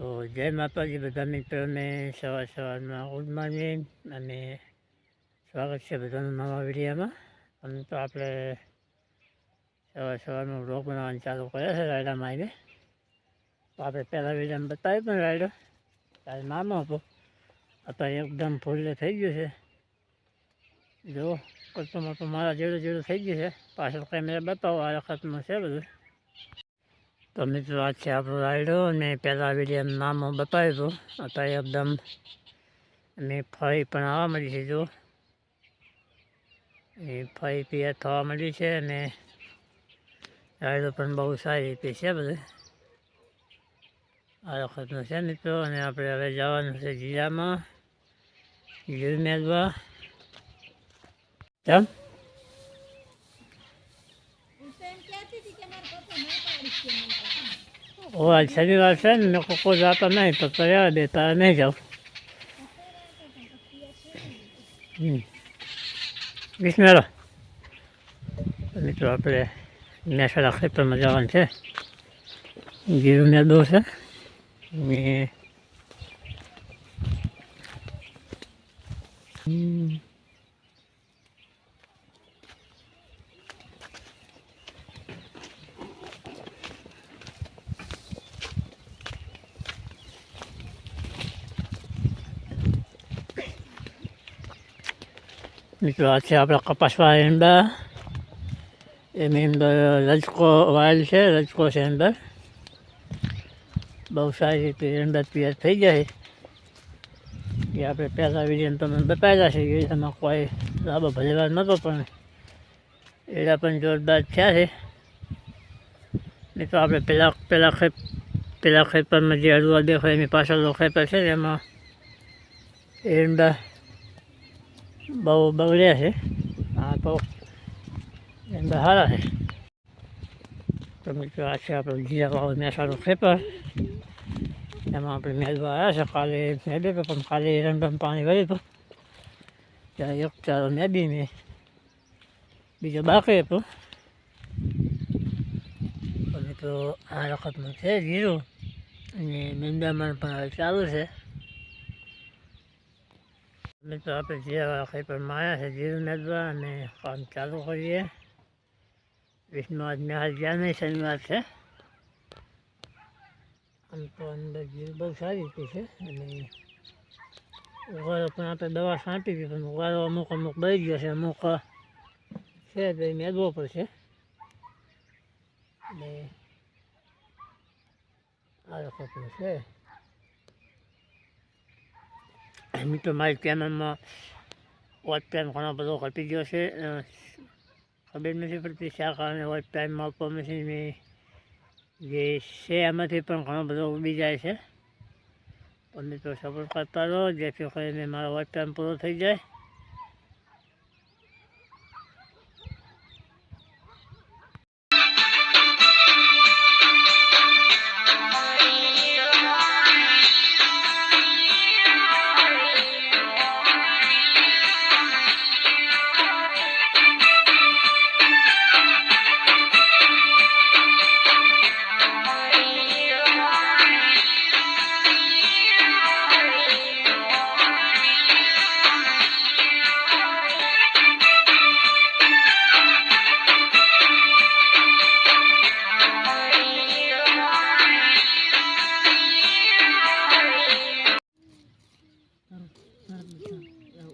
તો જય માતાજી બધા મિત્રોને સવાર સવારમાં ગુડ મોર્નિંગ અને સ્વાગત છે બધાનું નવા વિડીયામાં. અને તો આપણે સવાર સવારનો રોગ બનાવવાનું ચાલુ કર્યા છે રાયડામાં આવીને તો આપણે પહેલાં વિડીયામાં બતાવ્યું પણ રાયડો. ત્યારે નાનો હતો. અત્યારે એકદમ ફૂલે થઈ ગયું છે. જો કચ્છમાં તો મારા જેડું જેડું થઈ ગયું છે. પાછળ કેમેરા બતાવો, આ વખતમાં છે બધું. તો મિત્રો આ છે આપણો રાયડો અને પહેલાં વીડિયો નામ બતાવ્યું હતું. અત્યારે એકદમ અને ફળી પણ આવવા મળી છે જો એ ફળી પીએ થવા મળી છે અને રાયડો પણ બહુ સારી રીતે છે બધું. આ વખતનું છે મિત્રો, અને આપણે હવે જવાનું છે જિલ્લામાં ગીર મેળવા કેમ ઓ આજ શનિવાર છે ને મેં કોઈ જાતો નહીં તો રહેવા દે તારે નહીં જાઉં હમ બિસ્મેલો મિત્રો આપણે મહેસાણા ખેતરમાં જવાનું છે ગીર મેદો છે ને મિત્રો આ છે આપણા કપાસવા ઈંડા એની અંદર રજકો વાયેલ છે રજકો છે અંદર બહુ સારી રીતે ઈંડા તૈયાર થઈ જાય એ આપણે પહેલાં વીડિયો તમે બતાવેલા છે એ એમાં કોઈ લાભો ભલેવાર નહોતો પણ એડા પણ જોરદાર થયા છે નહીં તો આપણે પહેલાં પહેલાં ખેપ પહેલાં ખેતરમાં જે અડવા દેખાય એની પાછળનો ખેતર છે એમાં ઈંડા બહુ બગડ્યા છે. આ તો એમ સારા છે. તો મિત્રો, આ છે આપણું જીરા વાળું મહેસાણું ખેતર એમાં આપણે મેળવા આવ્યા છે. કાલે મેળવે પણ કાલે રંગમ પાણી ભર્યું હતું. ત્યાં એક ચારો મેદી મેં બીજો બાકી હતો. તો આ વખતનું છે જીરું. અને મેંદામાં પણ ચાલુ છે. મિત્રો આપણે જે પણ માયા છે જીરું મેળવા અને કામ ચાલુ કરીએ વિષ્ણુ આજ મેં હાલ ગયા નહીં શનિવાર છે આમ તો અંદર જીરું બહુ સારી રીતે છે અને ઉગાડો પણ આપણે દવા છાંટી હતી પણ ઉગાડો અમુક અમુક બળી ગયો છે અમુક છે તો એ મેળવો પડશે અને આ વખતનું છે મિત્રો મારી ચેનલમાં વોચ ટાઈમ ઘણો બધો ઘટી ગયો છે. ખબર નથી પડતી શા કારણે વોચ ટાઈમ નથી મેં જે છે એમાંથી પણ ઘણો બધો ઉડી જાય છે. તો મિત્રો સપોર્ટ કરતા રહો, જેથી કરીને મારો વોચ ટાઈમ પૂરો થઈ જાય.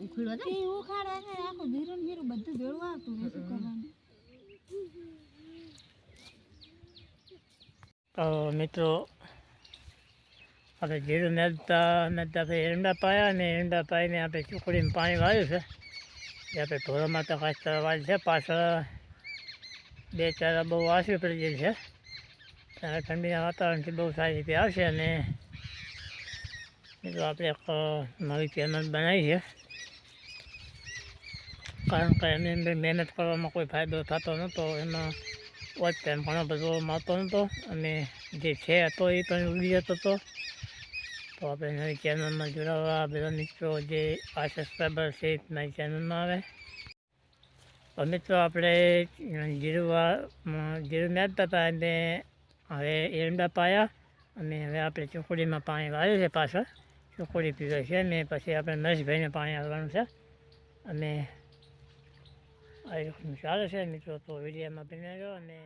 તે ઉખાડે ને આખો જીરું ને જીરું બધું ભેળું આવતું શું કરવાનું તો મિત્રો આપણે જીરું મેદતા મેદતા પછી એરંડા પાયા અને એરંડા પાઈને આપણે ચૂકડીમાં પાણી વાળ્યું છે. એ આપણે ઢોરમાં તો ખાસ વાળી છે પાછળ બે ચાર બહુ વાસવી પડી ગઈ છે. ત્યારે ઠંડીના વાતાવરણથી બહુ સારી રીતે આવશે અને મિત્રો આપણે એક નવી ચેનલ બનાવી છે. કારણ કે એની અંદર મહેનત કરવામાં કોઈ ફાયદો થતો નહોતો. એમાં વોચ ટાઈમ ઘણો બધો મળતો નહોતો અને જે છે હતો એ પણ ઉડી જતો હતો તો આપણે નવી ચેનલમાં જોડાવા બધા મિત્રો જે આ સબસ્ક્રાઈબર છે મારી ચેનલમાં આવે. તો મિત્રો આપણે જીરું વા- જીરું નાખતા હતા અને હવે એરંડા પાયા અને હવે આપણે ચોકડીમાં પાણી વાળ્યું છે પાછળ. ચોકડી પીવે છે ને પછી આપણે મહેશભાઈને પાણી આવવાનું છે. અને આ ચાલે છે મિત્રો તો વિડીયામાં બનાવ્યો અને